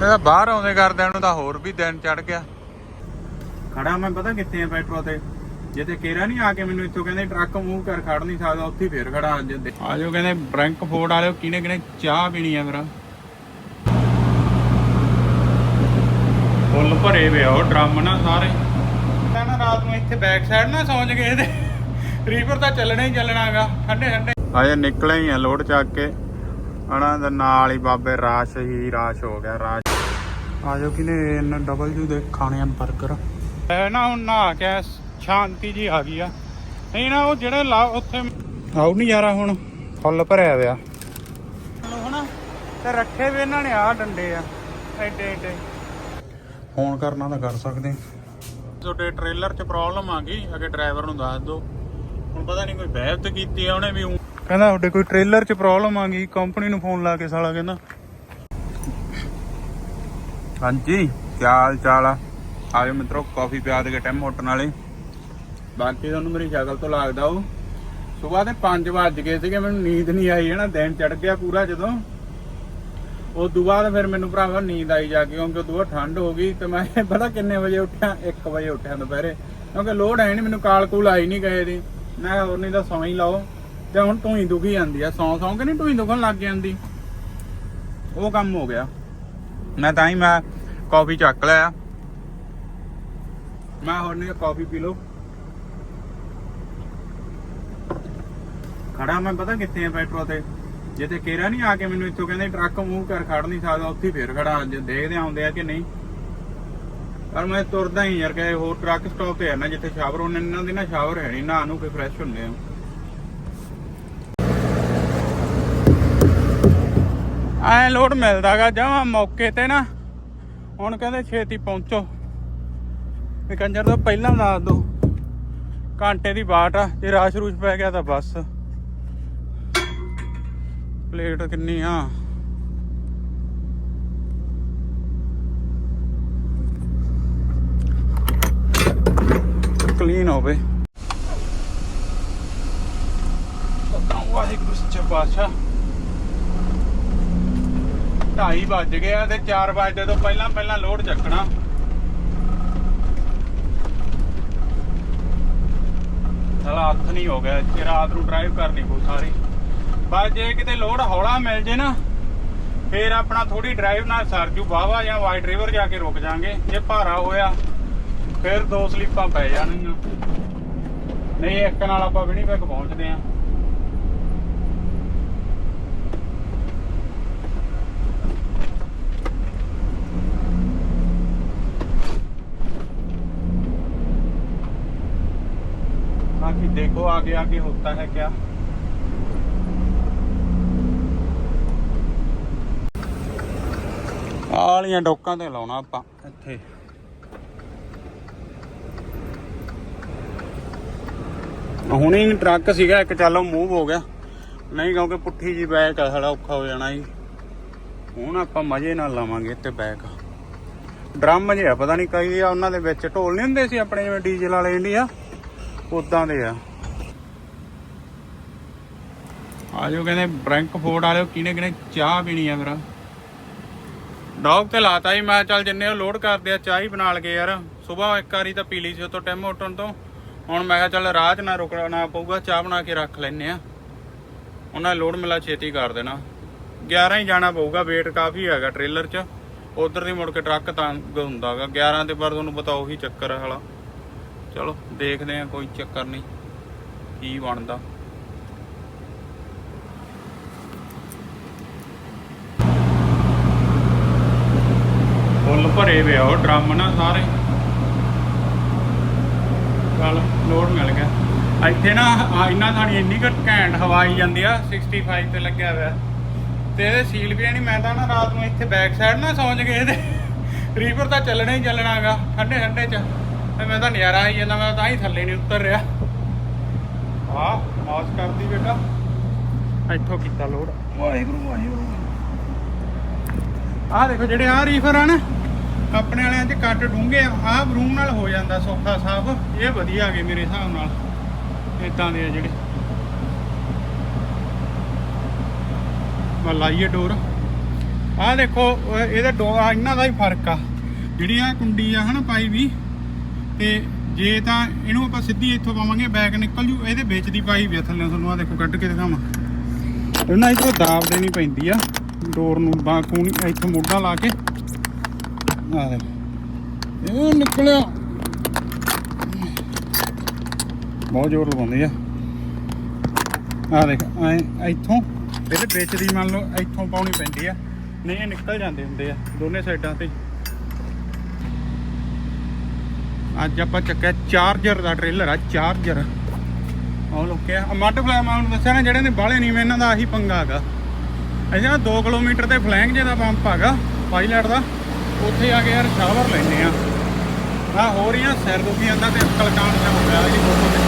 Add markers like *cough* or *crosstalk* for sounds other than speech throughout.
ਇਹਦਾ ਬਾਹਰ ਆਉਂਦੇ ਕਰਦਿਆਂ ਨੂੰ ਤਾਂ ਹੋਰ ਵੀ ਦਿਨ ਚੜ ਗਿਆ। ਖੜਾ ਮੈਂ ਪਤਾ ਕਿੱਥੇ ਆ ਪੈਟਰੋ ਤੇ? ਜੇ ਤੇ ਕੇਰਾ ਨਹੀਂ ਆ ਕੇ ਮੈਨੂੰ ਇੱਥੋਂ ਕਹਿੰਦੇ ਟਰੱਕ ਮੂਵ ਕਰ ਖੜ ਨਹੀਂ ਸਕਦਾ ਉੱਥੇ ਫੇਰ ਖੜਾ ਅੱਜ ਦੇ ਆਜੋ ਕਹਿੰਦੇ ਬ੍ਰੈਂਕ ਫੋਰਡ ਵਾਲਿਓ ਕਿਨੇ ਕਿਨੇ ਚਾਹ ਪੀਣੀ ਆ ਮੇਰਾ। ਫੁੱਲ ਭਰੇ ਵੇ ਆ ਉਹ ਡਰਮ ਨਾ ਸਾਰੇ। ਤਾਂ ਨਾ ਰਾਤ ਨੂੰ ਇੱਥੇ ਬੈਕ ਸਾਈਡ ਨਾ ਸੌਂ ਜਗੇ ਇਹਦੇ ਰੀਵਰ ਤਾਂ ਚੱਲਣਾ ਹੀ ਚੱਲਣਾਗਾ ਠੰਡੇ ਠੰਡੇ। ਆਜੇ ਨਿਕਲੇ ਹੀ ਆ ਲੋਡ ਚੱਕ ਕੇ। ਹਣਾ ਦੇ ਨਾਲ ਹੀ ਬਾਬੇ ਰਾਸ਼ ਹੀ ਰਾਸ਼ ਹੋ ਗਿਆ ਰਾਸ਼ ਆਜੋ ਕਿਨੇ ਐਨ ਡਬਲਯੂ ਦੇ ਖਾਣੇ ਆ 버ਗਰ ਐ ਨਾ ਹੁਣ ਨਹਾ ਕੇ ਸ਼ਾਂਤੀ ਜੀ ਆ ਗਈ ਆ। ਨਹੀਂ ਨਾ ਉਹ ਜਿਹੜੇ ਲਾ ਉੱਥੇ ਆਉ ਨਹੀਂ ਯਾਰਾ ਹੁਣ ਫੁੱਲ ਭਰਿਆ ਵਿਆ ਹਨਾ ਤੇ ਰੱਖੇ ਵੀ ਇਹਨਾਂ ਨੇ ਆ ਡੰਡੇ ਆ ਐਡੇ ਐਡੇ। ਫੋਨ ਕਰਨਾ ਤਾਂ ਕਰ ਸਕਦੇ। ਤੁਹਾਡੇ ਟ੍ਰੇਲਰ 'ਚ ਪ੍ਰੋਬਲਮ ਆ ਗਈ ਅਗੇ ਡਰਾਈਵਰ ਨੂੰ ਦੱਸ ਦਿਓ। ਹੁਣ ਪਤਾ ਨਹੀਂ ਕੋਈ ਬਹਿਬਤ ਕੀਤੀ ਆ ਉਹਨੇ ਵੀ। ਕਹਿੰਦਾ ਤੁਹਾਡੇ ਕੋਈ ਟ੍ਰੇਲਰ 'ਚ ਪ੍ਰੋਬਲਮ ਆ ਗਈ ਕੰਪਨੀ ਨੂੰ ਫੋਨ ਲਾ ਕੇ ਸਾਲਾ ਕਹਿੰਦਾ। ਹਾਂਜੀ, ਕੀ ਹਾਲ ਚਾਲ ਆ? ਆਜੋ ਮਿੱਤਰੋ, ਕਾਫੀ ਪਿਆ ਦੇ ਟਾਈਮ ਹੋਟਣ ਵਾਲੇ ਬਾਕੀ ਤੁਹਾਨੂੰ ਮੇਰੀ ਸ਼ਕਲ ਤੋਂ ਲੱਗਦਾ ਉਹ ਸਵੇਰ ਦੇ 5 ਵਜ ਗਏ ਸੀਗੇ, ਮੈਨੂੰ ਨੀਂਦ ਨਹੀਂ ਆਈ, ਹਨਾ? ਦਿਨ ਚੜ ਗਿਆ ਪੂਰਾ ਜਦੋਂ। ਉਸ ਤੋਂ ਬਾਅਦ ਫਿਰ ਮੈਨੂੰ ਭਰਾਵਾ ਨੀਂਦ ਆਈ ਜਾ ਕੇ, ਕਿਉਂਕਿ ਉਦੋਂ ਬਾਅਦ ਠੰਡ ਹੋ ਗਈ, ਤੇ ਮੈਂ *laughs* ਪਤਾ ਕਿੰਨੇ ਵਜੇ ਉੱਠਿਆ? 1 ਵਜੇ ਉੱਠਿਆ ਦੁਪਹਿਰੇ। ਕਿਉਂਕਿ ਲੋਡ ਹੈ ਨਹੀਂ ਮੈਨੂੰ ਕਾਲ ਕੂਲ ਆਈ ਨਹੀਂ ਗਏ ਦੀ। ਮੈਂ ਕਿਹਾ ਹੋਰ ਨਹੀਂ ਤਾਂ ਸੌਂ ਹੀ ਲਾਓ। ਤੇ ਹੁਣ ਤੂੰ ਹੀ ਦੁਖੀ ਜਾਂਦੀ ਆ। ਸੌਂ ਸੌਂ ਕੇ ਨਹੀਂ ਤੂੰ ਹੀ ਦੁਖਣ ਲੱਗ ਜਾਂਦੀ? ਉਹ ਕੰਮ ਹੋ ਗਿਆ। ਮੈਂ ਤਾਂ ਹੀ ਮੈਂ ਕਾਫੀ ਚੱਕ ਲਿਆ। ਮੈਂ ਹੋਰ ਨਹੀਂ ਕਾਫੀ ਪੀ ਲਓ ਖੜਾ ਮੈਂ ਪਤਾ ਕਿੱਥੇ ਆ ਪੈਟਰੋ ਤੇ। ਜਿੱਥੇ ਕੇਰਾ ਨਹੀਂ ਆ ਕੇ ਮੈਨੂੰ ਇੱਥੋਂ ਕਹਿੰਦੇ ਟਰੱਕ ਮੂਵ ਕਰ ਖੜ ਨਹੀਂ ਸਕਦਾ, ਉੱਥੇ ਹੀ ਫੇਰ ਖੜਾ ਅੱਜ ਦੇਖਦੇ ਆਉਂਦੇ ਆ ਕਿ ਨਹੀਂ। ਪਰ ਮੈਂ ਤੁਰਦਾ ਹੀ ਯਾਰ ਕਹੇ ਹੋਰ ਟਰੱਕ ਸਟਾਪ ਤੇ ਹੈ ਨਾ, ਜਿੱਥੇ ਸ਼ਾਵਰ ਉਹਨਾਂ ਇਹਨਾਂ ਦੀ ਨਾ ਸ਼ਾਵਰ ਹੈ ਨਹੀਂ ਨਾ ਨੂੰ ਕੋਈ ਫਰੈਸ਼ ਹੁੰਦੇ ਆ। ਐ ਲੋਡ ਮਿਲਦਾਗਾ ਜਮਾ ਮੌਕੇ ਤੇ ਨਾ। ਹੁਣ ਕਹਿੰਦੇ ਛੇਤੀ ਪਹੁੰਚੋ। ਵੀ ਕੰਜਰ ਤੋਂ ਪਹਿਲਾਂ ਦੱਸ ਦੋ। ਘੰਟੇ ਦੀ ਬਾਟ ਆ, ਜੇ ਰਾਸ਼ ਰੂਸ਼ ਪੈ ਗਿਆ ਤਾਂ ਬਸ। ਪਲੇਟ ਕਿੰਨੀ ਆ। ਕਲੀਨ ਹੋਵੇ। ਵਾਹਿਗੁਰੂ ਸੱਚਾ ਪਾਤਸ਼ਾਹ। ਢਾਈ ਵੱਜ ਗਿਆ ਤੇ 4 ਵਜੇ ਤੋਂ ਪਹਿਲਾਂ ਪਹਿਲਾਂ ਲੋਡ ਚੱਕਣਾ। ਸਾਲਾ ਹੱਥ ਨਹੀਂ ਹੋ ਗਿਆ ਕਿ ਰਾਤ ਨੂੰ ਡਰਾਈਵ ਕਰਨੀ ਪਊ ਸਾਰੀ। ਬਸ ਜੇ ਕਿਤੇ ਲੋਡ ਹੌਲਾ ਮਿਲ ਜੇ ਨਾ, ਫੇਰ ਆਪਣਾ ਥੋੜੀ ਡਰਾਈਵ ਨਾਲ ਸਰਜੂ ਬਾਵਾ ਜਾਂ ਵਾਈਟ ਰਿਵਰ ਜਾ ਕੇ ਰੁਕ ਜਾਾਂਗੇ। ਜੇ ਭਾਰਾ ਹੋਇਆ, ਫਿਰ ਦੋ ਸਲੀਪਾਂ ਪੈ ਜਾਣਗੀਆਂ। ਨਹੀਂ, ਇੱਕ ਨਾਲ ਆਪਾਂ ਵਿਨੀਪੈਗ ਪਹੁੰਚਦੇ ਆਂ। बाकी देखो आगे आगे होता है क्या ਆਲੀਆਂ ਡੋਕਾਂ ਤੇ ਲਾਉਣਾ ਆਪਾਂ ਇੱਥੇ ਹੁਣੇ ਹੀ ਟਰੱਕ ਸੀਗਾ ਇੱਕ ਚੱਲੋ ਮੂਵ ਹੋ ਗਿਆ ਨਹੀਂ ਕਿਉਂਕਿ ਪੁੱਠੀ ਜੀ ਬੈਕ ਆ ਸਾਡਾ ਔਖਾ ਹੋ ਜਾਣਾ ਜੀ ਹੁਣ ਆਪਾਂ ਮਜ਼ੇ ਨਾਲ ਲਾਵਾਂਗੇ ਇੱਥੇ ਬੈਕ ਡਰਮ ਜਿਹਾ ਪਤਾ ਨਹੀਂ ਕਈ ਆ ਉਹਨਾਂ ਦੇ ਵਿੱਚ ਢੋਲ ਨਹੀਂ ਹੁੰਦੇ ਸੀ ਆਪਣੇ ਜਿਵੇਂ ਡੀਜ਼ਲ ਵਾਲੇ ਇੰਡੀਆ ਉਦਾਂ ਦੇ ਆ। ਆਜੋ ਕਹਿੰਦੇ ਬ੍ਰੈਂਕ ਵਾਲਿਓ ਕਿਨੇ ਕਿਨੇ ਚਾਹ ਪੀਣੀ ਆ ਮੇਰਾ ਡੌਗ ਤੇ ਲਾਤਾ ਹੀ ਮੈਂ ਚੱਲ ਜਿੰਨੇ ਉਹ ਲੋਡ ਕਰਦੇ ਆ, ਚਾਹ ਹੀ ਬਣਾ ਲਗੇ ਯਾਰ। ਸਵੇਰ ਇੱਕ ਵਾਰੀ ਤਾਂ ਪੀ ਲਈ ਸੀ ਉਤੋਂ ਟੈਮ ਉੱਠਣ ਤੋਂ। ਹੁਣ ਮੈਂ ਕਿਹਾ ਚੱਲ ਰਾਹ 'ਚ ਨਾ ਰੁਕਣਾ ਪਊਗਾ, ਚਾਹ ਬਣਾ ਕੇ ਰੱਖ ਲੈਨੇ ਆ। ਉਹਨਾਂ ਲੋਡ ਮਿਲਾ ਛੇਤੀ ਕਰ ਦੇਣਾ। 11 ਹੀ ਜਾਣਾ ਪਊਗਾ ਵੇਟ ਕਾਫੀ ਹੈਗਾ ਟ੍ਰੇਲਰ 'ਚ। ਉਧਰ ਦੀ ਮੁੜ ਕੇ ਟਰੱਕ ਤੰਗ ਹੁੰਦਾਗਾ 11 ਤੇ ਪਰ ਤੁਹਾਨੂੰ ਪਤਾ ਉਹੀ ਚੱਕਰ ਆ ਹਾਲਾ ਚਲੋ, ਦੇਖਦੇ ਆ ਕੋਈ ਚੱਕਰ ਨਹੀਂ। ਕੀ ਬਣਦਾ। ਫੁੱਲ ਭਰੇ ਵੇ ਉਹ, ਡਰਮ ਨਾ ਸਾਰੇ। ਚੱਲ ਲੋਡ ਮਿਲ ਗਿਆ। ਇੱਥੇ ਨਾ, ਆ, ਇਹਨਾਂ ਥਾਣੀ ਇੰਨੀ ਘੱਟ ਘੈਂਟ ਹਵਾ ਆਈ ਜਾਂਦੀ ਆ 65 ਤੇ ਲੱਗਿਆ ਹੋਇਆ। ਤੇ ਇਹਦੇ ਸੀਲ ਵੀ ਨਹੀਂ, ਮੈਂ ਤਾਂ ਨਾ ਰਾਤ ਨੂੰ ਇੱਥੇ ਬੈਕ ਸਾਈਡ ਨਾ ਸੌਂਜ ਗਏ ਇਹਦੇ ਰੀਵਰ ਤਾਂ ਚੱਲਣਾ ਹੀ ਚੱਲਣਾਗਾ ਠੰਡੇ ਠੰਡੇ ਚ। ਤੇ ਮੈਂ ਤਾਂ ਨਜ਼ਾਰਾ ਆਈ ਜਾਂਦਾ ਮੈਂ ਤਾਂ ਹੀ ਥੱਲੇ ਨਹੀਂ ਉਤਰ ਰਿਹਾ। ਆ ਮੌਜ ਕਰਦੀ ਬੇਟਾ। ਇੱਥੋਂ ਕੀਤਾ ਲੋਡ ਵਾਹਿਗੁਰੂ ਵਾਹਿਗੁਰੂ। ਆਹ ਦੇਖੋ ਜਿਹੜੇ ਆ ਰੀਫਰ ਆ ਨਾ ਆਪਣੇ ਵਾਲਿਆਂ 'ਚ ਕੱਟ ਡੂੰਘੇ ਆ ਆਹ ਬਰੂਮ ਨਾਲ ਹੋ ਜਾਂਦਾ ਸੌਖਾ ਸਾਫ਼। ਇਹ ਵਧੀਆ ਆ ਗਏ ਮੇਰੇ ਹਿਸਾਬ ਨਾਲ ਇਦਾਂ ਦੇ ਆ ਜਿਹੜੇ। ਮੈਂ ਲਾਈਏ ਡੋਰ ਆਹ ਦੇਖੋ ਇਹਦੇ ਆਹ ਇਹਨਾਂ ਦਾ ਹੀ ਫ਼ਰਕ ਆ। ਜਿਹੜੀ ਆ ਕੁੰਡੀ ਆ ਹਨਾ ਪਾਈ ਵੀ ਤੇ ਜੇ ਤਾਂ ਇਹਨੂੰ ਆਪਾਂ ਸਿੱਧੀ ਇੱਥੋਂ ਪਾਵਾਂਗੇ ਬੈਕ ਨਿਕਲ ਜੂ। ਇਹਦੇ ਵਿੱਚ ਦੀ ਪਾਈ ਵੀ ਆ ਥੱਲੇ, ਤੁਹਾਨੂੰ ਆ ਦੇਖੋ, ਕੱਢ ਕੇ ਦਿਖਾਵਾਂ। ਇਹਨਾਂ ਇੱਥੋਂ ਦਾਬ ਦੇਣੀ ਪੈਂਦੀ ਆ ਡੋਰ ਨੂੰ ਬਾਹ ਕੂਣੀ ਇੱਥੋਂ ਮੋਢਾ ਲਾ ਕੇ। ਆ ਦੇ ਇਹ ਨਿਕਲਿਆ। ਬਹੁਤ ਜ਼ੋਰ ਲਗਾਉਂਦੀ ਆ। ਆ ਦੇਖ, ਐ ਇੱਥੋਂ, ਇਹਦੇ ਵਿੱਚ ਦੀ ਮੰਨ ਲਓ, ਇੱਥੋਂ ਪਾਉਣੀ ਪੈਂਦੀ ਆ। ਨਹੀਂ, ਇਹ ਨਿਕਲ ਜਾਂਦੇ ਹੁੰਦੇ ਆ, ਦੋਨੇ ਸਾਈਡਾਂ ਤੇ। ਅੱਜ ਆਪਾਂ ਚੱਕਿਆ ਚਾਰਜਰ ਦਾ ਟ੍ਰੇਲਰ ਆ, ਚਾਰਜਰ। ਆਹ ਲੋਕਿਆ ਮੱਟ ਫਲੈਮ ਆਉਣ ਦੱਸਿਆ ਨਾ, ਜਿਹੜੇ ਨੇ ਬਾਹਲੇ ਨਹੀਂ ਇਹਨਾਂ ਦਾ ਆਹੀ ਪੰਗਾ ਹੈਗਾ। ਅਜੇ 2 ਕਿਲੋਮੀਟਰ ਤੇ ਫਲੈਂਗ ਜੇ ਦਾ ਪੰਪ ਹੈਗਾ ਪਾਇਲਟ ਦਾ, ਉੱਥੇ ਆ ਕੇ ਯਾਰ ਸ਼ਾਵਰ ਲੈਨੇ ਆ। ਆ ਹੋ ਰਹੀਆਂ ਸਿਰ ਦੁਖੀ ਜਾਂਦਾ ਤੇ ਅਕਲ ਕਾਣ ਚ ਹੋ ਗਿਆ ਇਹਦੀ ਫੋਟੋ ਤੇ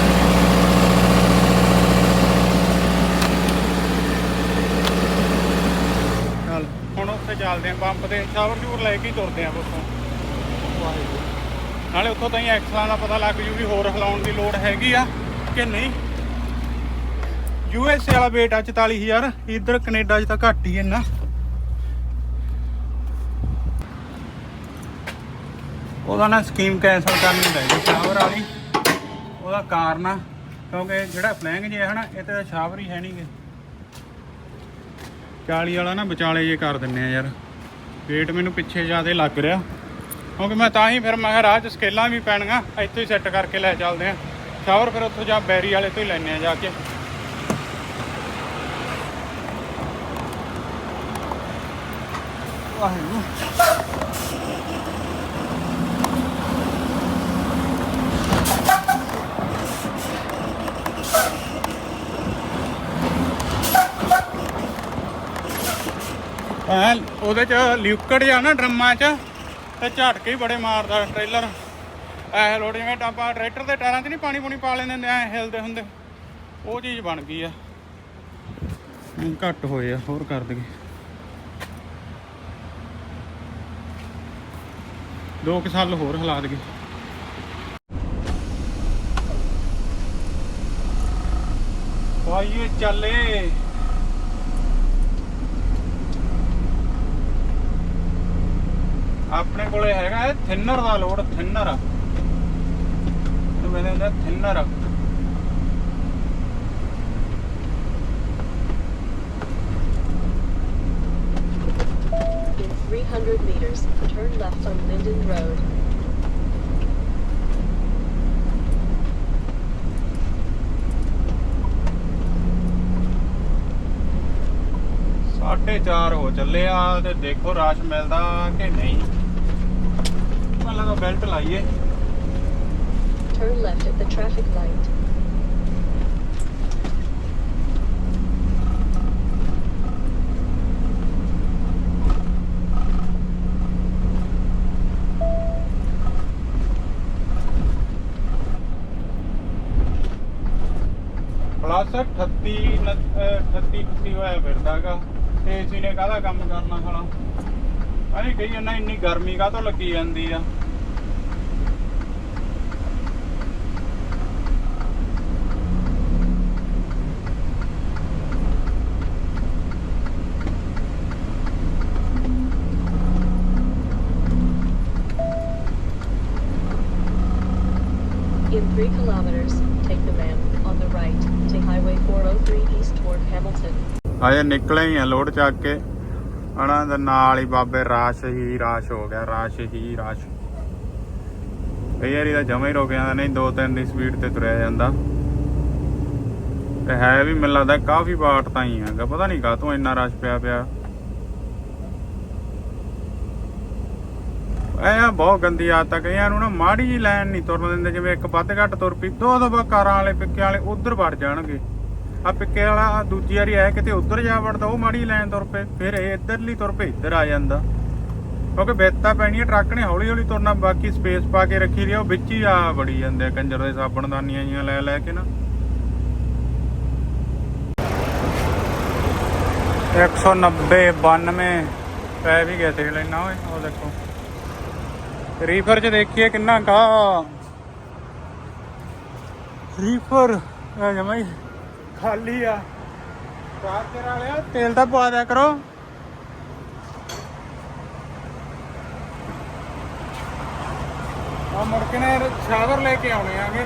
ਚੱਲ, ਹੁਣ ਉੱਥੇ ਚੱਲਦੇ ਆਂ, ਪੰਪ ਤੇ ਸ਼ਾਵਰ ਜੂਰ ਲੈ ਕੇ ਹੀ ਤੁਰਦੇ ਆਂ ਉੱਥੋਂ ਨਾਲੇ ਉੱਥੋਂ ਤਾਂ ਹੀ ਐਕਸਲਾਂ ਦਾ ਪਤਾ ਲੱਗ ਜੂ ਵੀ ਹੋਰ ਹਿਲਾਉਣ ਦੀ ਲੋੜ ਹੈਗੀ ਆ ਕਿ ਨਹੀਂ। ਯੂ ਐਸ ਏ ਵਾਲਾ weight ਆ 44000 ਇੱਧਰ ਕੈਨੇਡਾ 'ਚ ਤਾਂ ਘੱਟ ਹੀ ਇੰਨਾ। ਉਹਦਾ ਨਾ ਸਕੀਮ ਕੈਂਸਲ ਕਰਨੀ ਪੈ ਗਈ ਸ਼ਾਵਰ ਵਾਲੀ। ਉਹਦਾ ਕਾਰਨ ਆ, ਕਿਉਂਕਿ ਜਿਹੜਾ ਫਲੈਂਗ ਜੇ ਹੈ ਨਾ ਇਹ ਤੇ ਤਾਂ ਸ਼ਾਵਰ ਹੀ ਹੈ ਨਹੀਂਗੇ 40 ਵਾਲਾ ਨਾ ਵਿਚਾਲੇ ਜੇ ਕਰ ਦਿੰਨੇ ਆ ਯਾਰ। weight ਮੈਨੂੰ ਪਿੱਛੇ ਜ਼ਿਆਦਾ ਲੱਗ ਰਿਹਾ। ਕਿਉਂਕਿ ਮੈਂ ਤਾਂ ਹੀ ਫਿਰ ਮੈਂ ਕਿਹਾ ਰਾਹ 'ਚ ਸਕੇਲਾਂ ਵੀ ਪੈਣੀਆਂ, ਇੱਥੋਂ ਹੀ ਸੈੱਟ ਕਰਕੇ ਲੈ ਚੱਲਦੇ ਆ ਸ਼ਾਵਰ ਫਿਰ ਉੱਥੋਂ ਜਾ ਬੈਰੀ ਵਾਲੇ ਤੋਂ ਹੀ ਲੈਣੇ ਆ ਜਾ ਕੇ। ਵਾਹਿਗੁਰੂ। ਐ, ਉਹਦੇ ਚ ਲਿਕਵਿਡ ਜਾਂ ਨਾ ਡਰਮਾਂ ਚ। ਤੇ ਝਟਕੇ ਹੀ ਬੜੇ ਮਾਰਦਾ ਟ੍ਰੇਲਰ। ਐ ਲੋਡ ਜਿਵੇਂ ਆਪਾਂ ਟਰੈਕਟਰ ਦੇ ਟਾਇਰਾਂ 'ਚ ਨਹੀਂ ਪਾਣੀ ਪੂਣੀ ਪਾ ਲੈਂਦੇ ਹੁੰਦੇ, ਐ ਹਿਲਦੇ ਹੁੰਦੇ। ਉਹ ਚੀਜ਼ ਬਣ ਗਈ ਆ। ਘੱਟ ਹੋਏ ਆ, ਹੋਰ ਕਰ ਦਈਏ। ਦੋ ਸਾਲ ਹੋਰ ਹਿਲਾ ਦਈਏ। ਭਾਈਏ ਚੱਲੇ ਆਪਣੇ ਕੋਲੇ ਹੈਗਾ ਇਹ ਥਿਨਰ ਦਾ ਲੋਡ ਥਿਨਰ ਇਹ ਮੈਨੇ ਹੁੰਦਾ thinner In 300 meters, turn left on Linden Road. ਸਾਢੇ ਚਾਰ ਹੋ ਚੱਲੇ ਆ ਤੇ ਦੇਖੋ ਰਾਸ਼ ਮਿਲਦਾ ਕਿ ਨਹੀਂ। ਪਹਿਲਾਂ ਤਾਂ ਬੈਲਟ ਲਾਈਏ। Turn left at the traffic light. Plus 38 ਨ- ਅਹ 38 38 ਹੋਇਆ ਫਿਰਦਾਗਾ ਤੇ ਨੇ ਕਾਹਦਾ ਕੰਮ ਕਰਨਾ ਸਾਲਾ? ਅਰੇ ਕਹੀ ਜਾਂਦਾ ਇੰਨੀ ਗਰਮੀ ਕਾਹਤੋਂ ਲੱਗੀ ਜਾਂਦੀ ਆ? Hamilton. ਨਿਕਲੇ ਹੀ ਆ ਲੋਡ ਚੱਕ ਕੇ। ਹਣਾ ਦੇ ਨਾਲ ਹੀ ਬਾਬੇ ਰਾਸ਼ ਹੀ ਰਾਸ਼ ਹੋ ਗਿਆ, ਰਾਸ਼ ਹੀ ਰਾਸ਼। ਕਈ ਵਾਰੀ ਤਾਂ ਜਮਾ ਹੀ ਰੁਕ ਜਾਂਦਾ, ਨਹੀਂ ਦੋ ਤਿੰਨ ਦੀ ਸਪੀਡ ਤੇ ਤੁਰਿਆ ਜਾਂਦਾ। ਤੇ ਹੈ ਵੀ ਮੈਨੂੰ ਲੱਗਦਾ ਕਾਫੀ ਬਾਟ ਤਾਂ ਹੀ ਹੈਗਾ, ਪਤਾ ਨਹੀਂ ਕਾਹਤੋਂ ਇੰਨਾ ਰਸ਼ ਪਿਆ ਪਿਆ। ਇਹ ਬਹੁਤ ਗੰਦੀ ਆਦਤ ਹੈ ਕਈਆਂ ਨੂੰ ਨਾ ਮਾੜੀ ਜੀ ਲਾਈਨ ਨਹੀਂ ਤੁਰਨ ਦਿੰਦੇ, ਜਿਵੇਂ ਇੱਕ ਵੱਧ ਘੱਟ ਤੁਰ ਪਈ, ਦੋ ਦੋ ਕਾਰਾਂ ਵਾਲੇ, ਪਿੱਕੇ ਵਾਲੇ ਉਧਰ ਵੜ ਜਾਣਗੇ। ਆ ਪਿੱਕੇ ਵਾਲਾ ਦੂਜੀ ਵਾਰੀ ਆਇਆ ਕਿਤੇ ਉਧਰ ਜਾ ਵੜਦਾ, ਉਹ ਮਾੜੀ ਲਾਈਨ ਤੁਰ ਪਏ, ਫਿਰ ਇਹ ਇੱਧਰਲੀ ਤੁਰ ਪਏ, ਇੱਧਰ ਆ ਜਾਂਦਾ। ਕਿਉਂਕਿ ਬੇਤਾ ਪੈਣੀ ਹੈ ਟਰੱਕ ਨੇ ਹੌਲੀ ਹੌਲੀ ਤੁਰਨਾ, ਬਾਕੀ ਸਪੇਸ ਪਾ ਕੇ ਰੱਖੀ ਰਹੀ ਉਹ ਵਿੱਚ ਹੀ ਆ ਵੜੀ ਜਾਂਦੇ ਕੰਜਰ ਦੇ ਸਾਬਣਦਾਨੀਆਂ ਜੀਆਂ ਲੈ ਲੈ ਕੇ ਨਾ। 190 92 ਪੈ ਵੀ ਗਏ ਦੇਖ ਲੈਣਾ ਓਏ ਉਹ ਦੇਖੋ। ਰੀਫਰ ਚ ਦੇਖੀਏ ਕਿੰਨਾ ਕਾ ਰੀਫਰ ਇਹ ਖਾਲੀ ਆ। ਚਾਰਜਰ ਵਾਲਿਆ, ਤੇਲ ਤਾਂ ਪਵਾ ਦਿਆ ਕਰੋ। ਆ ਮੁੜ ਕੇ ਨੇ ਸ਼ਾਵਰ ਲੈ ਕੇ ਆਉਣੇ ਆਗੇ।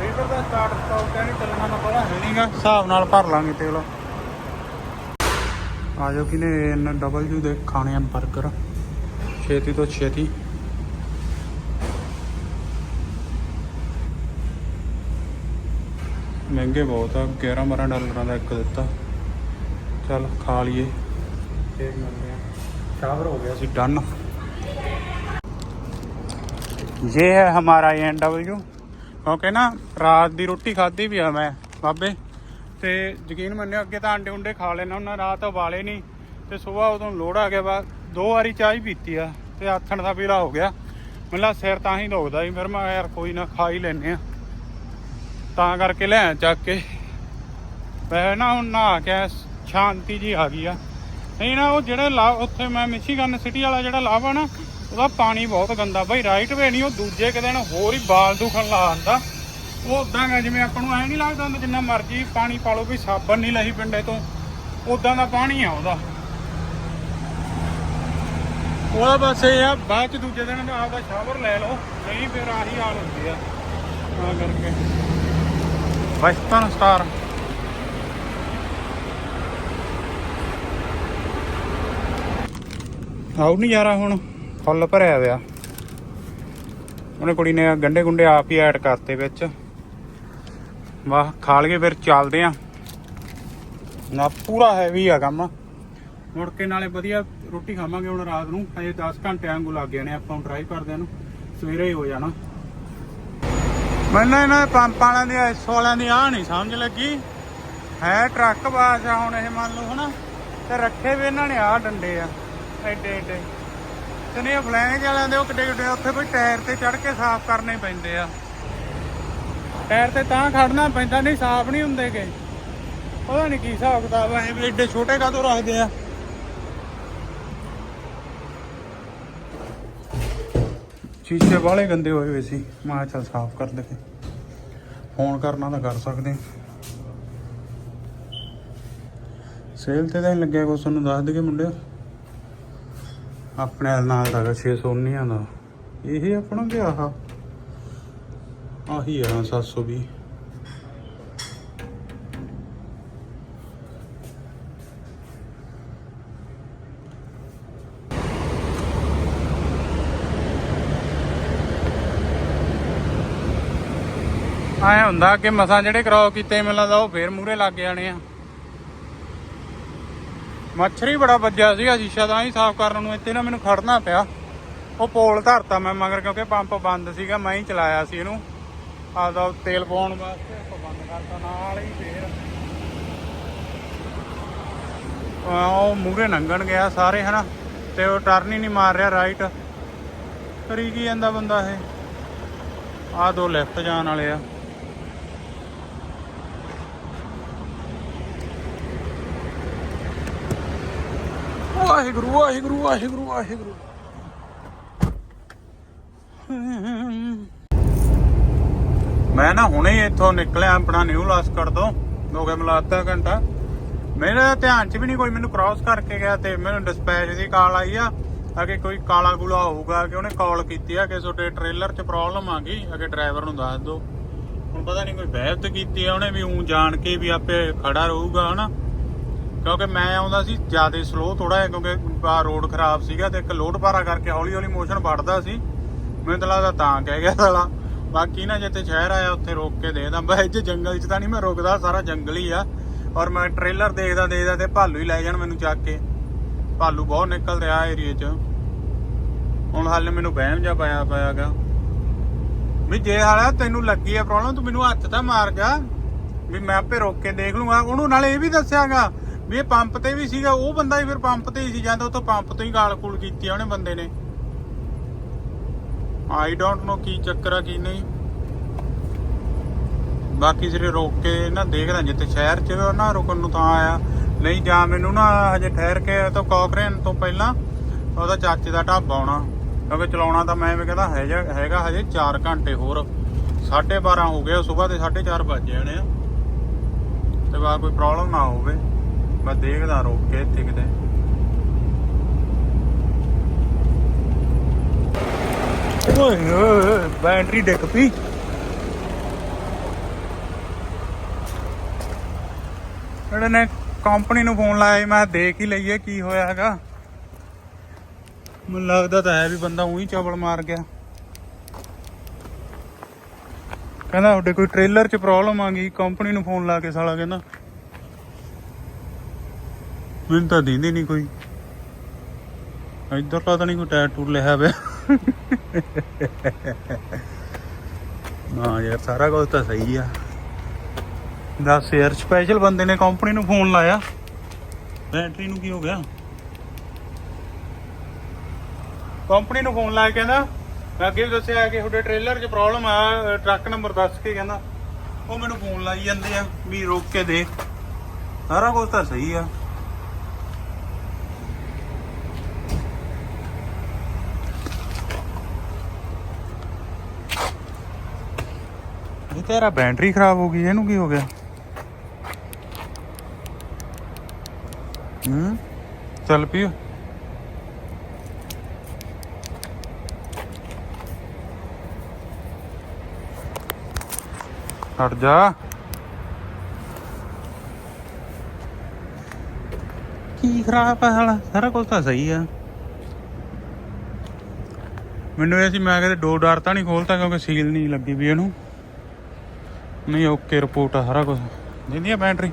ਰੀਡਰ ਦਾ ਸਟਾਰਟ ਸਟਾਪ ਤੇ ਨਹੀਂ ਚੱਲਣਾ ਨਾ ਪਤਾ ਹੈ ਨਹੀਂਗਾ ਹਿਸਾਬ ਨਾਲ ਭਰ ਲਾਂਗੇ ਤੇਲ। ਆਜੋ ਕਿਨੇ ਡਬਲ ਯੂ ਦੇ ਖਾਣੇ ਆ ਬਰਗਰ ਛੇਤੀ ਤੋਂ ਛੇਤੀ। ਮਹਿੰਗੇ ਬਹੁਤ ਆ 11 12 ਡਾਲਰਾਂ ਦਾ ਇੱਕ ਦਿੱਤਾ। ਚੱਲ ਖਾ ਲਈਏ। ਫੇਰ ਮਿਲਦੇ ਆ। ਸ਼ਾਵਰ ਹੋ ਗਿਆ ਸੀ, ਡਨ। ਇਹ ਹੈ ਹਮਾਰਾ ਐਨ ਡਬਲਯੂ ਕਿਉਂਕਿ ਨਾ, ਰਾਤ ਦੀ ਰੋਟੀ ਖਾਧੀ ਵੀ ਆ ਮੈਂ, ਬਾਬੇ। ਤੇ ਯਕੀਨ ਮੰਨਿਓ, ਅੱਗੇ ਤਾਂ ਆਂਡੇ ਉੰਡੇ ਖਾ ਲੈਣਾ ਉਹਨਾਂ ਰਾਤ ਉਬਾਲੇ ਨਹੀਂ। ਤੇ ਸਵੇਰ ਉਦੋਂ ਲੋੜ ਆ ਗਿਆ ਵਾ, ਦੋ ਵਾਰੀ ਚਾਹ ਹੀ ਪੀਤੀ ਆ, ਤੇ ਆਥਣ ਦਾ ਪੀਲਾ ਹੋ ਗਿਆ। ਮਤਲਬ ਸਿਰ ਤਾਂ ਹੀ ਦੁਖਦਾ ਸੀ ਫਿਰ ਮੈਂ ਯਾਰ ਕੋਈ ਨਾ ਖਾ ਹੀ ਲੈਨੇ ਆ। ਤਾਂ ਕਰਕੇ ਲੈ ਚੱਕ ਕੇ। ਵੈਸੇ ਨਾ, ਹੁਣ ਨਹਾ ਕੇ ਸ਼ਾਂਤੀ ਜੀ ਆ ਗਈ ਆ। ਨਹੀਂ ਨਾ, ਉਹ ਜਿਹੜਾ ਲਾ, ਉੱਥੇ ਮੈਂ ਮਿਸ਼ੀਗਨ ਸਿਟੀ ਵਾਲਾ ਜਿਹੜਾ ਲਾਵਾ ਨਾ, ਉਹਦਾ ਪਾਣੀ ਬਹੁਤ ਗੰਦਾ। ਬਈ ਰਾਈਟ ਵੇ ਨਹੀਂ, ਉਹ ਦੂਜੇ ਕਿਤੇ ਦਿਨ ਹੋਰ ਹੀ ਬਾਲ ਦੁਖਣ ਲਾ ਆਂਦਾ ਉਹ ਉਦਾਂ ਗਾ ਜਿਵੇਂ ਆਪਾਂ ਨੂੰ ਐ ਨਹੀਂ ਲੱਗਦਾ ਹੁੰਦਾ, ਜਿੰਨਾ ਮਰਜ਼ੀ ਪਾਣੀ ਪਾ ਲਓ ਵੀ ਸਾਬਣ ਨਹੀਂ ਲਹੀ ਪਿੰਡੇ ਤੋਂ। ਉਦਾਂ ਦਾ ਪਾਣੀ ਆ ਉਹਦਾ। ਉਹਦਾ ਬਸ ਇਹ ਆ, ਬਾਅਦ ਚ ਦੂਜੇ ਦਿਨ ਆਪਦਾ ਸ਼ਾਵਰ ਲੈ ਲਓ, ਨਹੀਂ ਫਿਰ ਆਹੀ ਹਾਲ ਹੁੰਦੀ ਆ। ਤਾਂ ਕਰਕੇ। ਵੈਸਟਰਨ ਸਟਾਰ ਆਉ ਨਹੀਂ ਯਾਰਾ ਹੁਣ, ਫੁੱਲ ਭਰਿਆ ਹੋਇਆ। ਉਹਨੇ ਕੁੜੀ ਨੇ ਗੰਡੇ ਗੁੰਡੇ ਆਪ ਹੀ ਐਡ ਕਰਤੇ ਵਿੱਚ। ਵਾਹ, ਖਾ ਲਈਏ ਫਿਰ, ਚੱਲਦੇ ਆ। ਨਾ ਪੂਰਾ ਹੈਵੀ ਆ ਕੰਮ। ਮੁੜ ਕੇ ਨਾਲੇ ਵਧੀਆ ਰੋਟੀ ਖਾਵਾਂਗੇ ਹੁਣ ਰਾਤ ਨੂੰ। ਅਜੇ 10 ਘੰਟੇ ਵਾਂਗੂ ਲੱਗ ਗਏ ਨੇ, ਆਪਾਂ ਡਰਾਈਵ ਕਰਦਿਆਂ ਨੂੰ। ਸਵੇਰੇ ਹੀ ਹੋ ਜਾਣਾ। ਮੈਨੂੰ ਇਹਨਾਂ ਦੇ ਪੰਪ ਵਾਲਿਆਂ ਦੀ ਐਸ ਵਾਲਿਆਂ ਦੀ ਆ ਨਹੀਂ ਸਮਝ ਲੱਗੀ। ਹੈ ਟਰੱਕ ਬਾਸ ਆ ਹੁਣ ਇਹ ਮੰਨ ਲਓ ਹਨਾ, ਤੇ ਰੱਖੇ ਵੀ ਇਹਨਾਂ ਨੇ ਆ ਡੰਡੇ ਆ, ਐਡੇ ਐਡੇ। ਤੇ ਨਹੀਂ ਫਲੈਂਜ ਵਾਲਿਆਂ ਦੇ ਉਹ ਕਿੱਡੇ ਕਿੱਡੇ ਉੱਥੇ ਕੋਈ ਟਾਇਰ ਤੇ ਚੜ ਕੇ ਸਾਫ਼ ਕਰਨੇ ਪੈਂਦੇ ਆ। ਟਾਇਰ ਤੇ ਤਾਂ ਖੜਨਾ ਪੈਂਦਾ, ਨਹੀਂ ਸਾਫ਼ ਨਹੀਂ ਹੁੰਦੇਗੇ ਪਤਾ ਨਹੀਂ ਕੀ ਹਿਸਾਬ ਕਿਤਾਬ ਐ ਵੀ ਐਡੇ ਛੋਟੇ ਕਾਹਤੋਂ ਰੱਖਦੇ ਆ। ਸ਼ੀਸ਼ੇ ਵਾਲੇ ਗੰਦੇ ਹੋਏ ਹੋਏ ਸੀ। ਮੈਂ ਕਿਹਾ ਚੱਲ ਸਾਫ਼ ਕਰ ਦੇ ਫੋਨ ਕਰਨਾ ਤਾਂ ਕਰ ਸਕਦੇ ਸੇਲ ਤੇ ਤਾਂ ਨਹੀਂ ਲੱਗਿਆ ਕੁਛ ਤੁਹਾਨੂੰ ਦੱਸ ਦਈਏ ਮੁੰਡੇ ਆਪਣੇ ਨਾਲ ਦਾ ਹੈਗਾ 619 ਦਾ। ਇਹ ਆਪਣਾ ਕਿ ਆਹ ਆਹੀ ਆ 720 ਆਏ ਹੁੰਦਾ ਕਿ ਮਸਾਂ ਜਿਹੜੇ ਕਰਾਓ ਕੀਤੇ ਮੈਨੂੰ ਦਾ ਉਹ ਫੇਰ ਮੂਰੇ ਲੱਗ ਜਾਣੇ ਆ। ਮੱਛਰ ਹੀ ਬੜਾ ਵੱਜਿਆ ਸੀਗਾ, ਸ਼ੀਸ਼ਾ ਤਾਂ ਹੀ ਸਾਫ਼ ਕਰਨ ਨੂੰ, ਇੱਥੇ ਨਾ ਮੈਨੂੰ ਖੜਨਾ ਪਿਆ। ਉਹ ਪੋਲ ਧਰਤਾ ਮੈਂ ਮਗਰ, ਕਿਉਂਕਿ ਪੰਪ ਬੰਦ ਸੀਗਾ, ਮੈਂ ਹੀ ਚਲਾਇਆ ਸੀ ਇਹਨੂੰ। ਆਪਦਾ ਤੇਲ ਪਾਉਣ ਵਾਸਤੇ ਆਪਾਂ ਬੰਦ ਕਰਤਾ, ਨਾਲ ਹੀ ਫੇਰ ਉਹ ਮੂਰੇ ਲੰਘਣ ਗਿਆ ਸਾਰੇ, ਹਨਾ। ਤੇ ਉਹ ਟਰਨ ਹੀ ਨਹੀਂ ਮਾਰ ਰਿਹਾ ਰਾਈਟ ਕਰੀ ਕੀ ਜਾਂਦਾ ਬੰਦਾ ਇਹ? ਆਹ ਦੋ ਲੈਫਟ ਜਾਣ ਵਾਲੇ ਆ। ਵਾਹਿਗੁਰੂ ਵਾਹਿਗੁਰੂ ਵਾਹਿਗੁਰੂ ਵਾਹਿਗੁਰੂ। ਮੈਂ ਨਾ ਹੁਣੇ ਇੱਥੋਂ ਨਿਕਲਿਆ ਆਪਣਾ ਨਿਊ ਲਾਸਕਰ ਤੋਂ, ਹੋ ਗਿਆ ਮੈਨੂੰ ਅੱਧਾ ਘੰਟਾ। ਮੇਰੇ ਧਿਆਨ 'ਚ ਵੀ ਨਹੀਂ ਕੋਈ, ਮੈਨੂੰ ਕ੍ਰਾਸ ਕਰਕੇ ਗਿਆ ਤੇ ਮੈਨੂੰ ਡਿਸਪੈਚ ਦੀ ਕਾਲ ਆਈ ਆ। ਅਗੇ ਕੋਈ ਕਾਲਾ ਗੁਲਾ ਹੋਊਗਾ ਕਿ ਉਹਨੇ ਕਾਲ ਕੀਤੀ ਆ ਕਿ ਤੁਹਾਡੇ ਟ੍ਰੇਲਰ 'ਚ ਪ੍ਰੋਬਲਮ ਆ ਗਈ, ਅਗੇ ਡਰਾਈਵਰ ਨੂੰ ਦੱਸ ਦਿਓ। ਹੁਣ ਪਤਾ ਨਹੀਂ ਕੋਈ ਬਹਿਬਤ ਕੀਤੀ ਆ ਉਹਨੇ ਵੀ ਉਂ ਜਾਣ ਕੇ ਵੀ ਆਪੇ ਖੜਾ ਰਹੂਗਾ, ਹਨਾ? ਕਿਉਂਕਿ ਮੈਂ ਆਉਂਦਾ ਸੀ ਜ਼ਿਆਦਾ ਸਲੋ ਥੋੜਾ ਜਿਹਾ ਕਿਉਂਕਿ ਰੋਡ ਖਰਾਬ ਸੀਗਾ ਤੇ ਇੱਕ ਲੋਡ ਭਾਰਾ ਕਰਕੇ ਹੌਲੀ ਹੌਲੀ ਮੋਸ਼ਨ ਵੱਧਦਾ ਸੀ। ਮੈਨੂੰ ਤਾਂ ਲੱਗਦਾ ਤਾਂ ਕਹਿ ਗਿਆ ਸਾਲਾ। ਬਾਕੀ ਨਾ ਜਿੱਥੇ ਸ਼ਹਿਰ ਆਇਆ ਉੱਥੇ ਰੋਕ ਕੇ ਦੇਖਦਾ। ਬਈ ਇੱਥੇ ਜੰਗਲ 'ਚ ਤਾਂ ਨਹੀਂ, ਮੈਂ ਰੁਕਦਾ, ਸਾਰਾ ਜੰਗਲ ਹੀ ਆ। ਔਰ ਮੈਂ ਟ੍ਰੇਲਰ ਦੇਖਦਾ ਦੇਖਦਾ ਤੇ ਭਾਲੂ ਹੀ ਲੈ ਜਾਣ ਮੈਨੂੰ ਚੱਕ ਕੇ। ਭਾਲੂ ਬਹੁਤ ਨਿਕਲ ਰਿਹਾ ਏਰੀਏ 'ਚ। ਹੁਣ ਹਾਲੇ ਮੈਨੂੰ ਵਹਿਮ ਜਾ ਪਾਇਆ ਪਿਆਗਾ ਵੀ ਜੇ ਹਾਲਾ ਤੈਨੂੰ ਲੱਗੀ ਆ ਪ੍ਰੋਬਲਮ ਤੂੰ ਮੈਨੂੰ ਹੱਥ ਤਾਂ ਮਾਰ ਜਾ। ਵੀ ਮੈਂ ਆਪੇ ਰੋਕ ਕੇ ਦੇਖ ਲੂੰਗਾ। ਉਹਨੂੰ ਨਾਲੇ ਇਹ ਵੀ ਦੱਸਿਆਗਾ ਵੀ ਇਹ ਪੰਪ ਤੇ ਵੀ ਸੀਗਾ, ਉਹ ਬੰਦਾ ਹੀ ਫਿਰ ਪੰਪ ਤੇ ਹੀ ਸੀ ਜਾਂਦਾ ਉੱਥੋਂ ਪੰਪ ਤੋਂ ਹੀ ਗਾਲ ਕੂਲ ਕੀਤੀ ਆ ਉਹਨੇ ਬੰਦੇ ਨੇ। ਆਈ ਡੋਂਟ ਨੋ ਕੀ ਚੱਕਰ ਆ, ਕੀ ਨਹੀਂ। ਬਾਕੀ ਸਿਰੇ ਰੋਕ ਕੇ ਨਾ ਦੇਖਦਾ, ਜਿੱਥੇ ਸ਼ਹਿਰ ਚ ਨਾ ਰੁਕਣ ਨੂੰ ਤਾਂ ਆਇਆ। ਨਹੀਂ ਜਾਂ ਮੈਨੂੰ ਨਾ ਹਜੇ ਠਹਿਰ ਕੇ ਤੋਂ ਕਾਕਰੇਨ ਤੋਂ ਪਹਿਲਾਂ ਉਹਦਾ ਚਾਚੇ ਦਾ ਢਾਬਾ ਆਉਣਾ। ਕਿਉਂਕਿ ਚਲਾਉਣਾ ਤਾਂ ਮੈਂ ਵੀ ਕਹਿੰਦਾ ਹੈਗਾ ਹਜੇ 4 ਘੰਟੇ ਹੋਰ। 12:30 ਹੋ ਗਏ ਸਵੇਰ ਦੇ 4:30 ਵੱਜ ਜਾਣੇ ਆ। ਤੇ ਬਾਅਦ ਕੋਈ ਪ੍ਰੋਬਲਮ ਨਾ ਹੋਵੇ। ਮੈਂ ਦੇਖਦਾ ਰੋਕ ਕੇ ਇੱਥੇ ਕਿਤੇ। ਓਏ ਬੈਟਰੀ ਡਿੱਗ ਪਈ। ਜਿਹੜੇ ਨੇ ਕੰਪਨੀ ਨੂੰ ਫੋਨ ਲਾਇਆ ਮੈਂ ਦੇਖ ਹੀ ਲਈਏ ਕੀ ਹੋਇਆ ਹੈਗਾ। ਮੈਨੂੰ ਲੱਗਦਾ ਤਾਂ ਹੈ ਵੀ ਬੰਦਾ ਉਹੀ ਚਵਲ ਮਾਰ ਗਿਆ। ਕਹਿੰਦਾ ਤੁਹਾਡੇ ਕੋਈ ਟ੍ਰੇਲਰ 'ਚ ਪ੍ਰੋਬਲਮ ਆ ਗਈ, ਕੰਪਨੀ ਨੂੰ ਫੋਨ ਲਾ ਕੇ ਸਾਲਾ ਕਹਿੰਦਾ। ਮੈਨੂੰ ਤਾਂ ਦਿੰਦੀ ਨਹੀਂ ਕੋਈ। ਇੱਧਰ ਪਤਾ ਨਹੀਂ ਕੋਈ ਟਾਇਰ ਟੂਰ ਲਿਆ ਪਿਆ ਨਾ ਯਾਰ, ਸਾਰਾ ਕੁਝ ਤਾਂ ਸਹੀ ਆ। ਦੱਸ ਯਾਰ ਸਪੈਸ਼ਲ ਬੰਦੇ ਨੇ ਕੰਪਨੀ ਨੂੰ ਫੋਨ ਲਾਇਆ। ਬੈਟਰੀ ਨੂੰ ਕੀ ਹੋ ਗਿਆ? ਕੰਪਨੀ ਨੂੰ ਫੋਨ ਲਾ ਕੇ ਕਹਿੰਦਾ, ਮੈਂ ਅੱਗੇ ਵੀ ਦੱਸਿਆ ਕਿ ਤੁਹਾਡੇ ਟ੍ਰੇਲਰ 'ਚ ਪ੍ਰੋਬਲਮ ਆ ਟਰੱਕ ਨੰਬਰ ਦੱਸ ਕੇ ਕਹਿੰਦਾ। ਉਹ ਮੈਨੂੰ ਫੋਨ ਲਾਈ ਜਾਂਦੇ ਆ, ਵੀ ਰੋਕ ਕੇ ਦੇਖ ਸਾਰਾ ਕੁਝ ਤਾਂ ਸਹੀ ਆ। ਇਹ ਤੇਰਾ ਬੈਟਰੀ ਖਰਾਬ ਹੋ ਗਈ, ਇਹਨੂੰ ਕੀ ਹੋ ਗਿਆ? ਹੂੰ? ਚੱਲ ਪਿਓ। ਹਟ ਜਾ। ਕੀ ਖਰਾਬ ਆ ਹਾਲਾ ਸਾਰਾ ਕੁਝ ਤਾਂ ਸਹੀ ਆ। ਮੈਨੂੰ ਇਹ ਸੀ, ਮੈਂ ਕਿਤੇ ਡੋਰ ਡਾਰ ਤਾਂ ਨਹੀਂ ਖੋਲਤਾ ਕਿਉਂਕਿ ਸੀਲ ਨਹੀਂ ਲੱਗੀ ਵੀ ਇਹਨੂੰ। ਨਹੀਂ ਓਕੇ ਰਿਪੋਰਟ ਆ, ਸਾਰਾ ਕੁਝ ਦਿੰਦੀ ਆ ਬੈਟਰੀ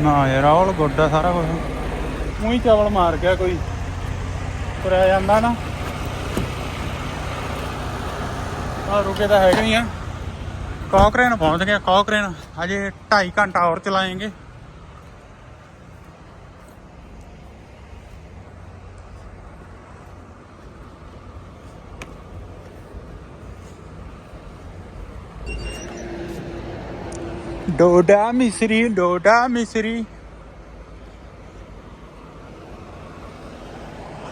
ਨਾ ਯਾਰ ਆਲ ਗੁੱਡ ਆ, ਸਾਰਾ ਕੁਝ ਉਹੀ ਚਾਵਲ ਮਾਰ ਗਿਆ ਕੋਈ। ਤੁਰਿਆ ਜਾਂਦਾ ਨਾ। ਆ ਰੁਕੇ ਤਾਂ ਹੈਗਾ ਹੀ ਆ। ਕੌਕਰੇਨ ਪਹੁੰਚ ਗਿਆ, ਕਾਕਰੇਨ। ਹਜੇ 2.5 ਘੰਟਾ ਹੋਰ ਚਲਾਏਂਗੇ। ਡੋਡਾ ਮਿਸਰੀ ਡੋਡਾ ਮਿਸਰੀ।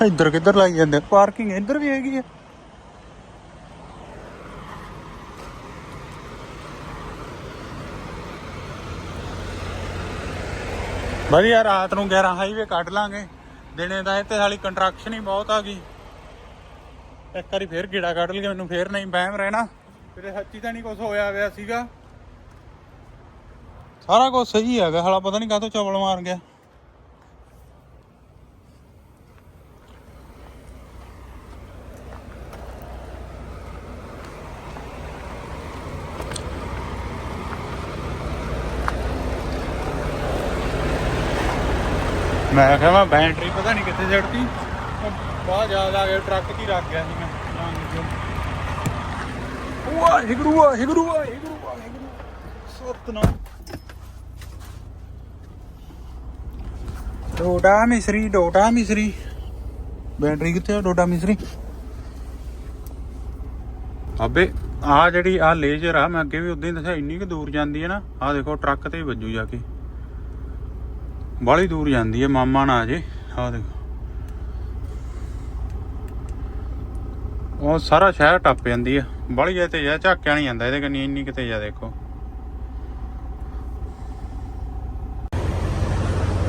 ਇੱਧਰ ਕਿੱਧਰ ਲਾਈ ਜਾਂਦੇ ਪਾਰਕਿੰਗ ਇੱਧਰ ਵੀ ਹੈਗੀ ਆ। ਵਧੀਆ, ਰਾਤ ਨੂੰ 11 ਹਾਈਵੇ ਕੱਢ ਲਾਂਗੇ। ਦਿਨੇ ਦਾ ਇੱਥੇ ਸਾਲੀ ਕੰਟਰੈਕਸ਼ਨ ਹੀ ਬਹੁਤ ਆ ਗਈ। ਇੱਕ ਵਾਰੀ ਫੇਰ ਗੇੜਾ ਕੱਢ ਲਿਆ ਮੈਨੂੰ ਫੇਰ ਨਹੀਂ ਬਹਿਮ ਰਹਿਣਾ। ਤੇਰੇ ਸੱਚੀ ਤਾਂ ਨਹੀਂ ਕੁਝ ਹੋਇਆ ਹੋਇਆ ਸੀਗਾ। ਸਾਰਾ ਕੁਝ ਸਹੀ ਹੈਗਾ ਹਾਲਾ ਪਤਾ ਨਹੀਂ ਕਾਹਤੋਂ ਚਵਲ ਮਾਰ ਗਿਆ ਮੈਂ ਕਿਹਾ ਮੈਂ ਬੈਟਰੀ ਪਤਾ ਨਹੀਂ ਕਿੱਥੇ ਛੱਡਤੀ ਉਹ ਬਹੁਤ ਜ਼ਿਆਦਾ ਆ ਗਿਆ ਟਰੱਕ 'ਚ ਹੀ ਰੱਖ ਗਿਆ ਸੀ ਮੈਂ ਜਾਣ ਲੱਗਿਆ ਵਾਹਿਗੁਰੂ ਵਾਹਿਗੁਰੂ ਵਾਹਿਗੁਰੂ ਵਾਹਿਗੁਰੂ ਸਤਨਾਮ ਡੋਡਾ ਮਿਸਰੀ ਡੋਡਾ ਮਿਸਰੀ। ਬੈਟਰੀ ਕਿੱਥੇ ਆ? ਡੋਡਾ ਮਿਸਰੀ। ਅਬੇ ਆ ਜਿਹੜੀ ਆ ਲੇਜ਼ਰ ਆ, ਮੈਂ ਅੱਗੇ ਵੀ ਉਦਾਂ ਹੀ ਦੱਸਿਆ, ਇੰਨੀ ਕੁ ਦੂਰ ਜਾਂਦੀ ਹੈ ਨਾ ਆ ਦੇਖੋ, ਟਰੱਕ ਤੇ ਵੱਜੂ ਜਾ ਕੇ। ਬਾਲੀ ਦੂਰ ਜਾਂਦੀ ਹੈ, ਮਾਮਾ ਨਾ ਆ ਜੇ। ਆ ਦੇਖੋ। ਉਹ ਸਾਰਾ ਸ਼ਹਿਰ ਟੱਪ ਜਾਂਦੀ ਆ ਬਾਲੀ ਜੇ ਤੇ ਜਾ ਝਾਕਿਆ ਨਹੀਂ ਜਾਂਦਾ, ਇਹਦੇ ਕੰਨੀ ਇੰਨੀ ਕਿਤੇ ਜਾ ਦੇਖੋ।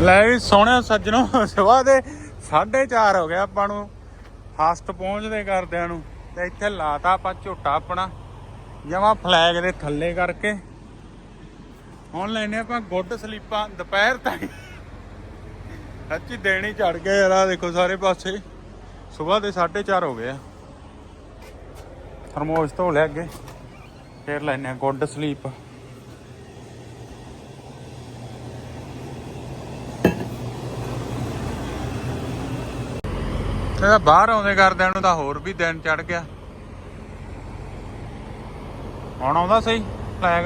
ਲੈ ਵੀ ਸੋਹਣਿਆ ਸੱਜਣੋ ਸਵੇਰ ਦੇ 4:30 ਹੋ ਗਿਆ ਆਪਾਂ ਨੂੰ। ਹਸਤ ਪਹੁੰਚਦੇ ਕਰਦਿਆਂ ਨੂੰ ਤੇ ਇੱਥੇ ਲਾਤਾ ਆਪਾਂ ਝੋਟਾ ਆਪਣਾ, ਜਮਾ ਫਲੈਗ ਦੇ ਥੱਲੇ ਕਰਕੇ। ਹੁਣ ਲੈਨੇ ਆਪਾਂ ਗੁੱਡ ਸਲੀਪਾਂ ਦੁਪਹਿਰ ਤਾਈਂ। ਸੱਚੀ ਦਿਨ ਹੀ ਚੜ ਗਏ ਯਾਰ ਆ ਦੇਖੋ ਸਾਰੇ ਪਾਸੇ। ਸਵੇਰ ਦੇ 4:30 ਹੋ ਗਏ ਆ। ਥਰਮੋਸ ਧੋ ਲਿਆ ਅੱਗੇ, ਫੇਰ ਲੈਨੇ ਗੁੱਡ ਸਲੀਪ। ਤੇ ਬਾਹਰ ਆਉਂਦੇ ਕਰਦਿਆਂ ਨੂੰ ਤਾਂ ਹੋਰ ਵੀ ਦਿਨ ਚੜ ਗਿਆ। ਹੁਣ ਆਉਂਦਾ ਸਹੀ ਫਲੈਗ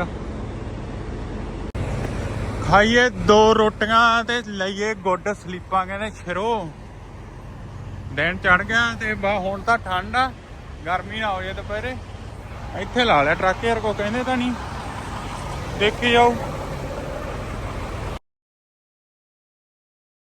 ਖਾਈਏ ਦੋ ਰੋਟੀਆਂ ਤੇ ਲਈਏ ਗੁੱਡ ਸਲੀਪਾਂ, ਕਹਿੰਦੇ ਛਿਰੋ ਦਿਨ ਚੜ ਗਿਆ ਤੇ ਬਾ ਹੁਣ ਤਾਂ ਠੰਡ ਆ, ਗਰਮੀ ਨਾ ਹੋ ਜਾਏ ਦੁਪਹਿਰੇ। ਇੱਥੇ ਲਾ ਲਿਆ ਟਰੱਕ ਯਾਰ ਕੋ ਕਹਿੰਦੇ ਤਾਂ ਨਹੀਂ। ਦੇਖੀ ਜਾਓ।